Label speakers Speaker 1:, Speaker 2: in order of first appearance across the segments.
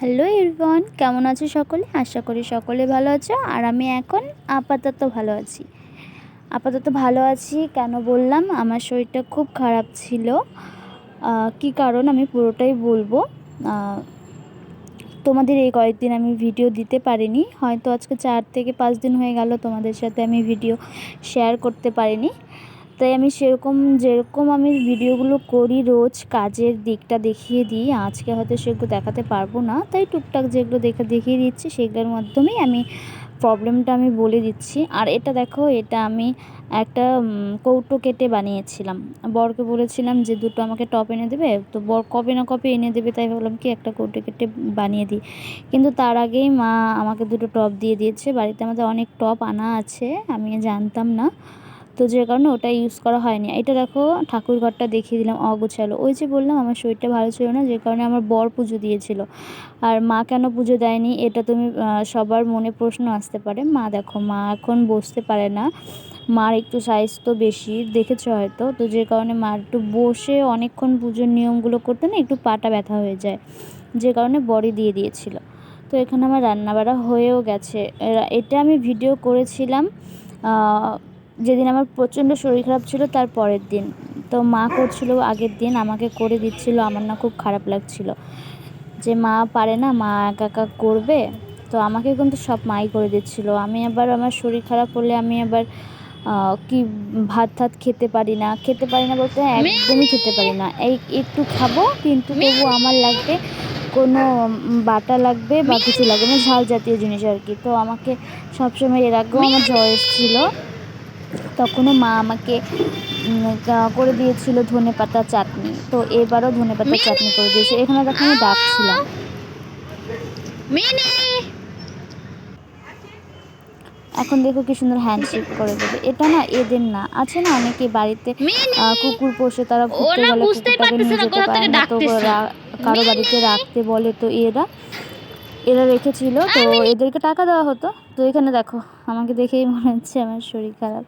Speaker 1: Hello everyone, কেমন আছো সকলে? আশা করি সকলে ভালো আছো, আর আমি এখন আপাতত ভালো আছি। আপাতত ভালো আছি কেন বললাম? আমার শরীরটা খুব খারাপ ছিল। কি কারণ আমি পুরোটাই বলব। তোমাদের এই কয়েকদিন আমি ভিডিও দিতে পারিনি। হয়তো আজকে চার থেকে পাঁচ দিন হয়ে গেল তোমাদের সাথে আমি ভিডিও শেয়ার করতে পারিনি। তাই আমি সেরকম, যেরকম আমি ভিডিওগুলো করি রোজ কাজের দিকটা দেখিয়ে দিই, আজকে হয়তো সেগুলো দেখাতে পারব না, তাই টুকটাক যেগুলো দেখে, দেখিয়ে দিচ্ছি, সেগুলোর মাধ্যমেই আমি প্রবলেমটা আমি বলে দিচ্ছি। আর এটা দেখো, এটা আমি একটা কৌটো কেটে বানিয়েছিলাম। বরকে বলেছিলাম যে দুটো আমাকে টপ এনে দেবে, তো বর কবে না কবে এনে দেবে, তাই ভাবলাম কি একটা কৌটো কেটে বানিয়ে দিই। কিন্তু তার আগেই মা আমাকে দুটো টপ দিয়ে দিয়েছে, বাড়িতে আমাদের অনেক টপ আনা আছে, আমি জানতাম না। তো যে কারণে ওটা ইউজ করা হয়নি। এটা দেখো ঠাকুর ঘরটা দেখিয়ে দিলাম অগোছালো। ওই যে বললাম আমার শরীরটা ভালো ছিল না, যে কারণে আমার বর পুজো দিয়েছিল। আর মা কেন পুজো দেয়নি এটা তুমি সবার মনে প্রশ্ন আসতে পারে। মা দেখো, মা এখন বসতে পারে না। মার একটু সাইজ তো বেশি, দেখেছ হয়তো। তো যে কারণে মা একটু বসে অনেকক্ষণ পুজোর নিয়মগুলো করতে না একটু পাটা ব্যথা হয়ে যায়। যে কারণে বড়ি দিয়ে দিয়েছিল। তো এখানে আমার রান্নাবাড়া হয়েও গেছে। এটা আমি ভিডিও করেছিলাম যেদিন আমার প্রচণ্ড শরীর খারাপ ছিল, তার পরের দিন। তো মা করছিল আগের দিন, আমাকে করে দিচ্ছিল, আমার না খুব খারাপ লাগছিল। যে মা পারে না, মা একা একা করবে, তো আমাকে কিন্তু সব মাই করে দিচ্ছিল। আমি আবার আমার শরীর খারাপ হলে আমি আবার কি ভাত টাত খেতে পারি না। খেতে পারি না বলতে একদমই খেতে পারি না। এই একটু খাব, কিন্তু তবু আমার লাগবে কোনো বাটা লাগবে বা কিছু লাগবে না, ঝাল জাতীয় জিনিস আর কি। তো আমাকে সবসময় এর আগেও আমার জ্বর এসেছিল। তখনও মা আমাকে করে দিয়েছিল ধনে পাতা চাটনি। তো এবারও ধনে পাতা চাটনি করে দিয়েছে। এখানে দেখো আমি ডাকছিলাম। এখন দেখো কি সুন্দর হ্যান্ডশেক করে দেবে। এটা না এদের না আছে না অনেকে বাড়িতে কুকুর পোষে তারা ঘুরতে গেলে কুকুরটাকে নিয়ে যেতে পারে না তো কারও বাড়িতে রাখতে বলে তো এরা। এরা রেখেছিল তো এদেরকে টাকা দেওয়া হতো। তো এখানে দেখো আমাকে দেখেই মনে হচ্ছে আমার শরীর খারাপ।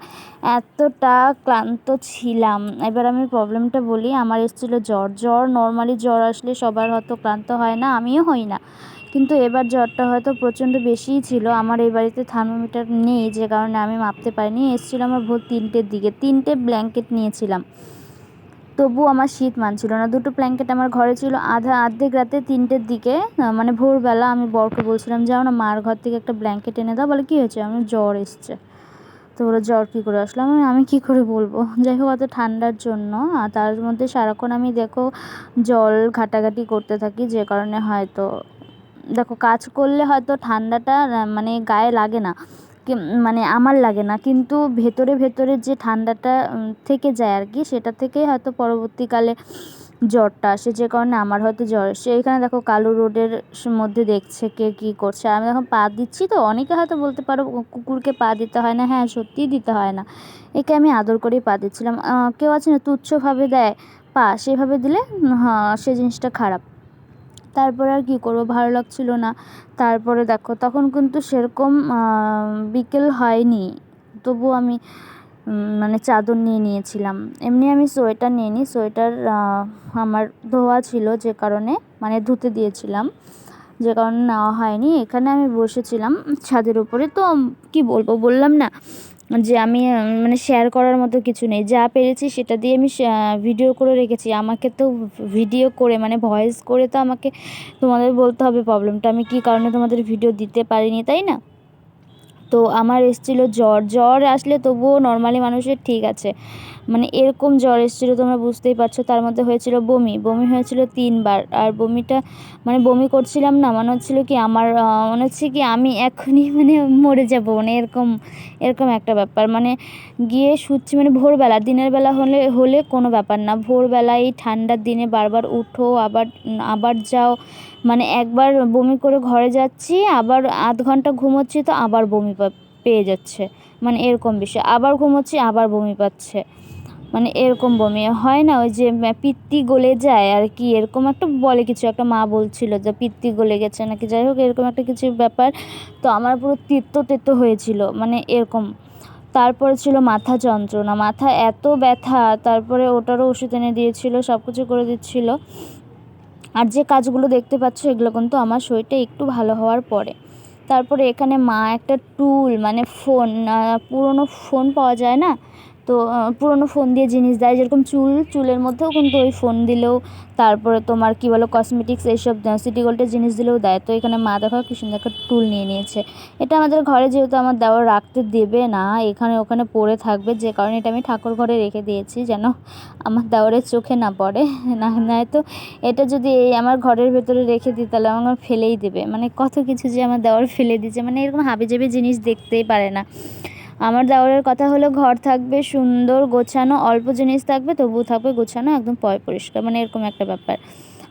Speaker 1: এতটা ক্লান্ত ছিলাম। এবার আমি প্রবলেমটা বলি আমার এসেছিল জ্বর। জ্বর নর্মালি জ্বর আসলে সবার হয়তো ক্লান্ত হয় না আমিও হই না। কিন্তু এবার জ্বরটা হয়তো প্রচণ্ড বেশিই ছিল। আমার এই বাড়িতে থার্মোমিটার নেই যে কারণে আমি মাপতে পারিনি। এসেছিল আমার ভোর তিনটের দিকে। তিনটে ব্ল্যাঙ্কেট নিয়েছিলাম। তবু আমার শীত মানছিল না। দুটো ব্ল্যাঙ্কেট আমার ঘরে ছিল, আধা আর্ধেক রাতে তিনটের দিকে মানে ভোরবেলা আমি বরকে বলছিলাম, যাও না, মার ঘর থেকে একটা ব্ল্যাঙ্কেট এনে দাও। বলে, কী হয়েছে? আমার জ্বর এসছে। তো বলে, জ্বর কী করে আসলাম আমি কী করে বলব? যাই হোক, অত ঠান্ডার জন্য, আর তার মধ্যে সারাক্ষণ আমি, দেখো, জল ঘাটাঘাটি করতে থাকি, যে কারণে হয়তো, দেখো, কাজ করলে হয়তো ঠান্ডাটা মানে গায়ে লাগে না। মানে আমার লাগে না। কিন্তু ভেতরে ভেতরে যে ঠান্ডাটা থেকে যায় আর কি, সেটা থেকেই হয়তো পরবর্তীকালে জ্বরটা আসে। যে কারণে আমার হয়তো জ্বর এসছে এখানে দেখো কালো রোডের মধ্যে দেখছে কে কী করছে। আমি এখন পা দিচ্ছি তো, অনেকে হয়তো বলতে পারো কুকুরকে পা দিতে হয় না। হ্যাঁ সত্যিই দিতে হয় না। একে আমি আদর করেই পা দিচ্ছিলাম। কেউ আছে না, তুচ্ছভাবে দেয় পা। সেভাবে দিলে হ্যাঁ সে জিনিসটা খারাপ। তারপরে আর কী করব? ভালো লাগছিল না। তারপরে দেখো, তখন কিন্তু সেরকম বিকেল হয়নি। তবু আমি মানে চাদর নিয়ে নিয়েছিলাম। এমনি আমি সোয়েটার নিয়ে নিই সোয়েটার আমার ধোয়া ছিল যে কারণে মানে ধুতে দিয়েছিলাম। যে কারণে নেওয়া হয়নি। এখানে আমি বসেছিলাম ছাদের উপরে। তো কি বলব? বললাম না। যে আমি মানে শেয়ার করার মতো কিছু নেই। যা পেরেছি সেটা দিয়ে আমি ভিডিও করে রেখেছি। আমাকে তো ভিডিও করে মানে ভয়েস করে তো আমাকে তোমাদের বলতে হবে প্রবলেমটা আমি কী কারণে তোমাদের ভিডিও দিতে পারিনি, তাই না? তো আমার এসেছিল জ্বর। জ্বর আসলে তবুও নর্মালি মানুষের ঠিক আছে। মানে এরকম জ্বর এসেছিল, তোমরা বুঝতেই পারছ। তার মধ্যে হয়েছিল বমি। বমি হয়েছিল তিনবার। আর বমিটা মানে বমি করছিলাম না, মনে হচ্ছিল কি আমার মনে হচ্ছে কি আমি এখনই মানে মরে যাব মানে এরকম এরকম একটা ব্যাপার। মানে গিয়ে শুচ্ছি মানে ভোরবেলা, দিনের বেলা হলে হলে কোনো ব্যাপার না। ভোরবেলা এই ঠান্ডার দিনে বারবার উঠো, আবার আবার যাও। মানে একবার বমি করে ঘরে যাচ্ছি, আবার আধ ঘণ্টা ঘুমোচ্ছি তো আবার বমি পেয়ে যাচ্ছে। মানে এরকম বিষয়। আবার ঘুমোচ্ছি, আবার বমি পাচ্ছে। মানে এরকম বমি। হয় না ওই যে পিত্তি গলে যায় আর কি, এরকম একটা বলে কিছু, একটা মা বলছিল যে পিত্তি গলে গেছে নাকি, যাই হোক এরকম একটা কিছু ব্যাপার। তো আমার পুরো তীর্থ তেতো হয়েছিল মানে এরকম। তারপরে ছিল মাথা যন্ত্রণা, মাথা এত ব্যথা, তারপরে ওটারও ওষুধ এনে দিয়েছিল সব কিছু করে দিচ্ছিল। আর যে কাজগুলো দেখতে পাচ্ছ এগুলো কিন্তু আমার শরীরটা একটু ভালো হওয়ার পরে। তারপরে এখানে মা একটা টুল মানে ফোন পুরনো ফোন পাওয়া যায় না? তো পুরনো ফোন দিয়ে জিনিস দেয়। যেরকম চুল, চুলের মধ্যেও কিন্তু ওই ফোন দিলেও, তারপরে তোমার কী বলো কসমেটিক্স এইসব সিটি গোল্ডের জিনিস দিলেও দেয়। তো এখানে মা দেখো, কি সুন্দর একটা টুল নিয়ে নিয়েছে। এটা আমাদের ঘরে যেহেতু আমার দেওয়ার রাখতে দেবে না, এখানে ওখানে পড়ে থাকবে। যে কারণে এটা আমি ঠাকুর ঘরে রেখে দিয়েছি, যেন আমার দেওয়ারের চোখে না পড়ে। না নয়তো এটা যদি এই আমার ঘরের ভেতরে রেখে দিই, তাহলে আমার ফেলেই দেবে। মানে কত কিছু যে আমার দেওয়ার ফেলে দিচ্ছে মানে এরকম হাবিজাবি জিনিস দেখতেই পারে না। আমার দেওয়ারের কথা হলো ঘর থাকবে সুন্দর, গোছানো, অল্প জিনিস থাকবে, তবুও থাকবে গোছানো, একদম পয়, পরিষ্কার মানে এরকম একটা ব্যাপার।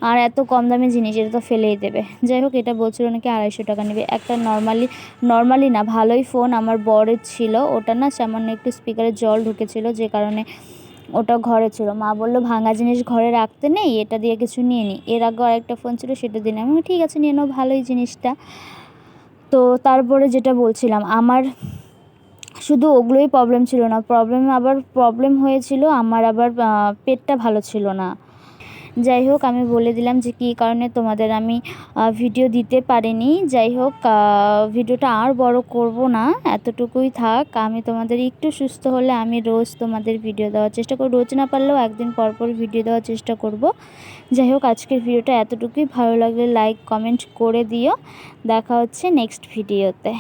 Speaker 1: আর এত কম দামি জিনিস, এটা তো ফেলেই দেবে। যাই হোক, এটা বলছিল নাকি আড়াইশো টাকা নেবে। একটা নর্মালি নর্মালি না, ভালোই ফোন আমার বরের ছিল। ওটা না সামান্য একটু স্পিকারে জল ঢুকেছিল, যে কারণে ওটা ঘরে ছিল। মা বলল, ভাঙা জিনিস ঘরে রাখতে নেই, এটা দিয়ে কিছু নিয়ে নিই এর আগে আরেকটা ফোন ছিল, সেটা দিন আমি ঠিক আছে, নিয়ে নাও, ভালোই জিনিসটা। তো তারপরে যেটা বলছিলাম, আমার শুধু ওগুলোই প্রবলেম ছিল না। প্রবলেম আবার প্রবলেম হয়েছিল, আমার আবার পেটটা ভালো ছিল না। যাই হোক, আমি বলে দিলাম যে কী কারণে তোমাদের আমি ভিডিও দিতে পারিনি। যাই হোক ভিডিওটা আর বড় করব না, এতটুকুই থাক। আমি তোমাদের একটু সুস্থ হলে আমি রোজ তোমাদের ভিডিও দেওয়ার চেষ্টা করব। রোজ না পারলেও একদিন পর পর ভিডিও দেওয়ার চেষ্টা করব। যাই হোক, আজকের ভিডিওটা এতটুকুই। ভালো লাগলে লাইক কমেন্ট করে দিও। দেখা হচ্ছে নেক্সট ভিডিওতে